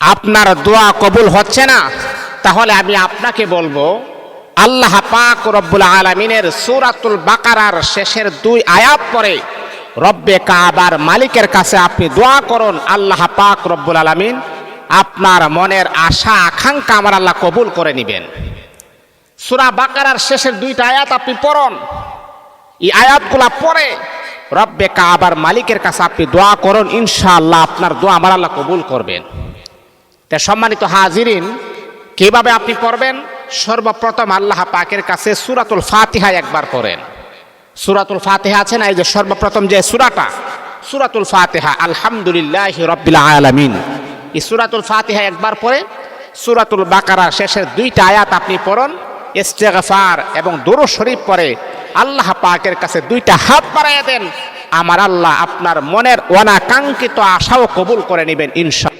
আপনার দোয়া কবুল হচ্ছে না, তাহলে আমি আপনাকে বলব, আল্লাহ পাক রব্বুল আলমিনের সুরাতুল বাকারার শেষের দুই আয়াত পরে রব্বে কাবার মালিকের কাছে আপনি দোয়া করুন, আল্লাহ পাক রব্বুল আলমিন আপনার মনের আশা, আকাঙ্ক্ষা আমার আল্লাহ কবুল করে নেবেন। সুরা বাকারার শেষের দুইটা আয়াত আপনি পড়ুন। এই আয়াতগুলা পরে রব্বে কাবার মালিকের কাছে আপনি দোয়া করুন, ইনশাআল্লাহ আপনার দোয়া আমার আল্লাহ কবুল করবেন। তা সম্মানিত হাজিরিন, কীভাবে আপনি পড়বেন? সর্বপ্রথম আল্লাহ পাকের কাছে সুরাতুল ফাতিহা একবার পড়েন। সুরাতুল ফাতিহা আছে না? এই যে সর্বপ্রথম যে সুরাটা, সুরাতুল ফাতিহা, আলহামদুলিল্লাহ রব্বিল আলামিন। এই সুরাতুল ফাতিহা একবার পড়ে, সুরাতুল বাকারা শেষের দুইটা আয়াত আপনি পড়ুন, ইস্তেগফার এবং দুরু শরীফ পরে আল্লাহ পাকের কাছে দুইটা হাত বাড়াইয়া দেন। আমার আল্লাহ আপনার মনের অনাকাঙ্ক্ষিত আশাও কবুল করে নেবেন, ইনশা